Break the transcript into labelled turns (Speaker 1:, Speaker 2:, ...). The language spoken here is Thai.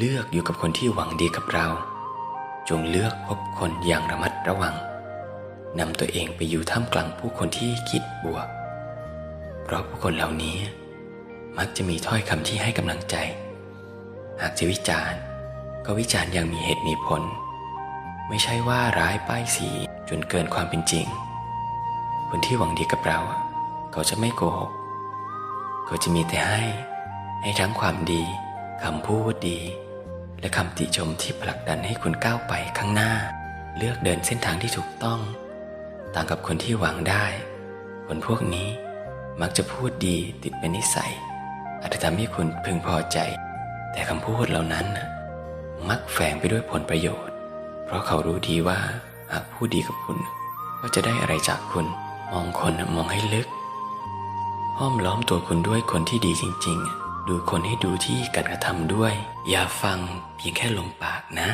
Speaker 1: เลือกอยู่กับคนที่หวังดีกับเรา จงเลือกพบคนอย่างระมัดระวังนำตัวเองไปอยู่ท่ามกลางผู้คนที่คิดบวก เพราะผู้คนเหล่านี้มักจะมีถ้อยคำที่ให้กำลังใจ หากจะวิจารณ์ ก็วิจารณ์อย่างมีเหตุมีผล ไม่ใช่ว่าร้ายป้ายสีจนเกินความเป็นจริง คนที่หวังดีกับเรา เขาจะไม่โกหก เขาจะมีแต่ให้ ให้ทั้งความดีคำพูดดี และคำติชมที่ผลักดันให้คุณก้าวไปข้างหน้า เลือกเดินเส้นทางที่ถูกต้อง ต่างกับคนที่หวังได้ คนพวกนี้มักจะพูดดีติดเป็นนิสัย อาจจะทำให้คุณพึงพอใจ แต่คำพูดเหล่านั้นมักแฝงไปด้วยผลประโยชน์ เพราะเขารู้ดีว่าหากพูดดีกับคุณ ก็จะได้อะไรจากคุณมองคนมองให้ลึกห้อมล้อมตัวคุณด้วยคนที่ดีจริง ๆ ดูคนให้ดูที่การกระทำด้วย อย่าฟังเพียงแค่ลมปากนะ